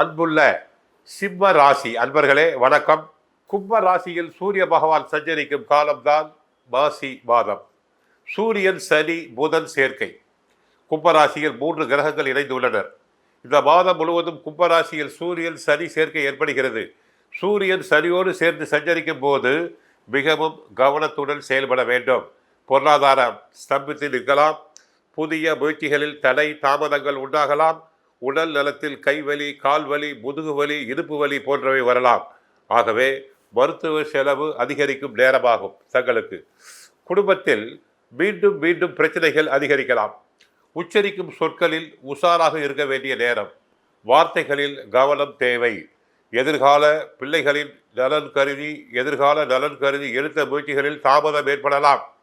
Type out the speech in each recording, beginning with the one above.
அன்புள்ள சிம்ம ராசி அன்பர்களே வணக்கம். கும்ப ராசியில் சூரிய பகவான் சஞ்சரிக்கும் காலம்தான் மாசி மாதம். சூரியன் சனி புதன் சேர்க்கை. கும்பராசியில் மூன்று கிரகங்கள் இணைந்துள்ளனர். இந்த மாதம் முழுவதும் கும்பராசியில் சூரியன் சனி சேர்க்கை ஏற்படுகிறது. சூரியன் சனியோடு சேர்ந்து சஞ்சரிக்கும் போது மிகவும் கவனத்துடன் செயல்பட வேண்டும். பொருளாதாரம் ஸ்தம்பித்து நிற்கலாம். புதிய முயற்சிகளில் தடை தாமதங்கள் உண்டாகலாம். உடல் நலத்தில் கைவலி கால்வலி முதுகுவலி இடுப்பு வலி போன்றவை வரலாம். ஆகவே மருத்துவ செலவு அதிகரிக்கும் நேரமாகும் தங்களுக்கு. குடும்பத்தில் மீண்டும் மீண்டும் பிரச்சனைகள் அதிகரிக்கலாம். உச்சரிக்கும் சொற்களில் உஷாராக இருக்க வேண்டிய நேரம். வார்த்தைகளில் கவனம் தேவை. எதிர்கால பிள்ளைகளின் நலன் கருதி எதிர்கால நலன் கருதி எடுத்த முயற்சிகளில் தாமதம் ஏற்படலாம்.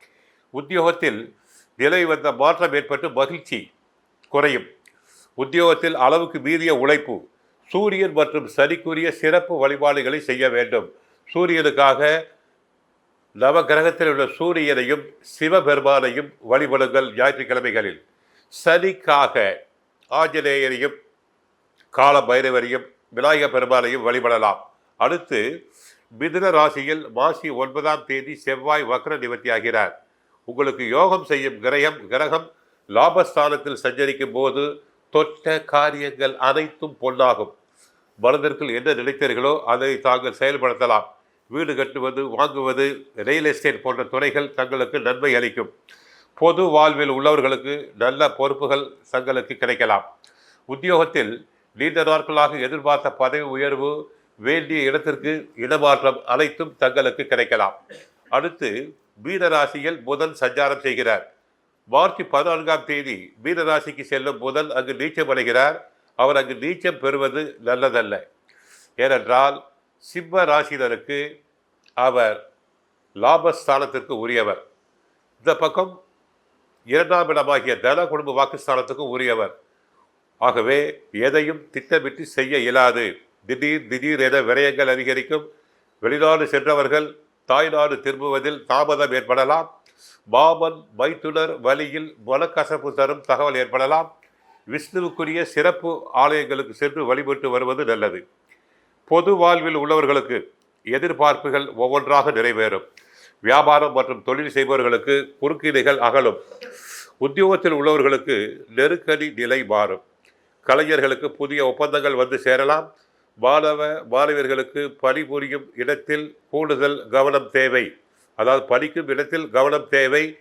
உத்தியோகத்தில் நிலை வந்த மாற்றம் ஏற்பட்டு மகிழ்ச்சி குறையும். உத்தியோகத்தில் அளவுக்கு மீறிய உழைப்பு சூரியன் மற்றும் சனிக்குரிய சிறப்பு வழிபாடுகளை செய்ய வேண்டும். சூரியனுக்காக நவ கிரகத்தில் உள்ள சூரியனையும் சிவபெருமானையும் வழிபடுங்கள் ஞாயிற்றுக்கிழமைகளில். சனிக்காக ஆஞ்சநேயரையும் கால பைரவரையும் விநாயக பெருமானையும் வழிபடலாம். அடுத்து மிதுன ராசியில் மாசி ஒன்பதாம் தேதி செவ்வாய் வக்ர நிவர்த்தியாகிறார். உங்களுக்கு யோகம் செய்யும் கிரகம் கிரகம் லாபஸ்தானத்தில் சஞ்சரிக்கும் போது தொட்ட காரியங்கள் அனைத்தும் பொன்னாகும் மனதிற்குள் என்ன நினைத்தீர்களோ அதை தாங்கள் செயல்படுத்தலாம். வீடு கட்டுவது வாங்குவது ரியல் எஸ்டேட் போன்ற துறைகள் தங்களுக்கு நன்மை அளிக்கும். பொது வாழ்வில் உள்ளவர்களுக்கு நல்ல பொறுப்புகள் தங்களுக்கு கிடைக்கலாம். உத்தியோகத்தில் நீண்ட நாட்களாக எதிர்பார்த்த பதவி உயர்வு வேண்டிய இடத்திற்கு இடமாற்றம் அனைத்தும் தங்களுக்கு கிடைக்கலாம். அடுத்து மீனராசியில் புதன் சஞ்சாரம் செய்கிறார். மார்ச் பதினான்காம் தேதி மீனராசிக்கு செல்லும் புதன் அங்கு நீச்சம் அடைகிறார். அவர் அங்கு நீச்சம் பெறுவது நல்லதல்ல. ஏனென்றால் சிம்ம ராசினருக்கு அவர் லாபஸ்தானத்திற்கு உரியவர். இந்த பக்கம் இரண்டாம் இடமாகிய தன குடும்ப வாக்குஸ்தானத்துக்கும் உரியவர். ஆகவே எதையும் திட்டமிட்டு செய்ய இயலாது. திடீர் திடீர் என விரயங்கள் அதிகரிக்கும். வெளிநாடு சென்றவர்கள் தாய்நாடு திரும்புவதில் தாமதம் ஏற்படலாம். மாமன் மைத்துனர் வழியில் பலக்கசப்பு தரும் தகவல் ஏற்படலாம். விஷ்ணுவுக்குரிய சிறப்பு ஆலயங்களுக்கு சென்று வழிபட்டு வருவது நல்லது. பொது வாழ்வில் உள்ளவர்களுக்கு எதிர்பார்ப்புகள் ஒவ்வொன்றாக நிறைவேறும். வியாபாரம் மற்றும் தொழில் செய்பவர்களுக்கு குறுக்கீடுகள் அகலும். உத்தியோகத்தில் உள்ளவர்களுக்கு நெருக்கடி நிலை மாறும். கலைஞர்களுக்கு புதிய ஒப்பந்தங்கள் வந்து சேரலாம். மாணவ மாணவியர்களுக்கு பணிபுரியும் இடத்தில் கூடுதல் கவனம் தேவை. அதாவது படிக்கும் இடத்தில் கவனம் தேவை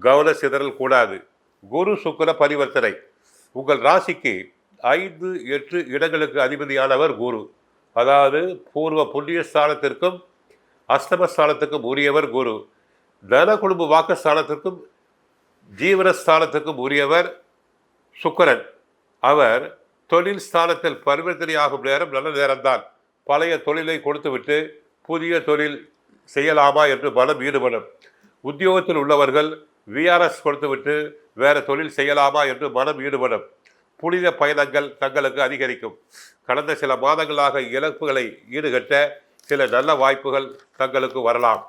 கவன சிதறல் கூடாது. குரு சுக்கர பரிவர்த்தனை. உங்கள் ராசிக்கு ஐந்து எட்டு இடங்களுக்கு அதிபதியானவர் குரு. அதாவது பூர்வ புண்ணிய ஸ்தானத்திற்கும் அஸ்தமஸ்தானத்துக்கும் உரியவர் குரு. தன குடும்ப வாக்குஸ்தானத்திற்கும் ஜீவனஸ்தானத்துக்கும் உரியவர் சுக்கரன். அவர் தொழில் ஸ்தானத்தில் பரிவர்த்தனை ஆகும் நேரம் நல்ல நேரம்தான். பழைய தொழிலை கொடுத்துவிட்டு புதிய தொழில் செய்யலாமா என்று மனம் ஈடுபடும். உத்தியோகத்தில் உள்ளவர்கள் விஆர்எஸ் கொடுத்துவிட்டு வேறு தொழில் செய்யலாமா என்று மனம் ஈடுபடும். புனித பயணங்கள் தங்களுக்கு அதிகரிக்கும். கடந்த சில மாதங்களாக இழப்புகளை ஈடுகட்ட சில நல்ல வாய்ப்புகள் தங்களுக்கு வரலாம்.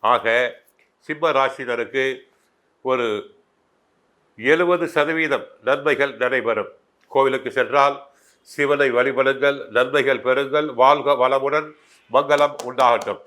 ஆக சிம்ம ராசினருக்கு ஒரு எழுபது சதவீதம் நன்மைகள் நடைபெறும். கோவிலுக்கு சென்றால் சிவனை வழிபடுங்கள் நன்மைகள் பெறுங்கள் வாழ்க வளமுடன் மங்களம் உண்டாகட்டும்.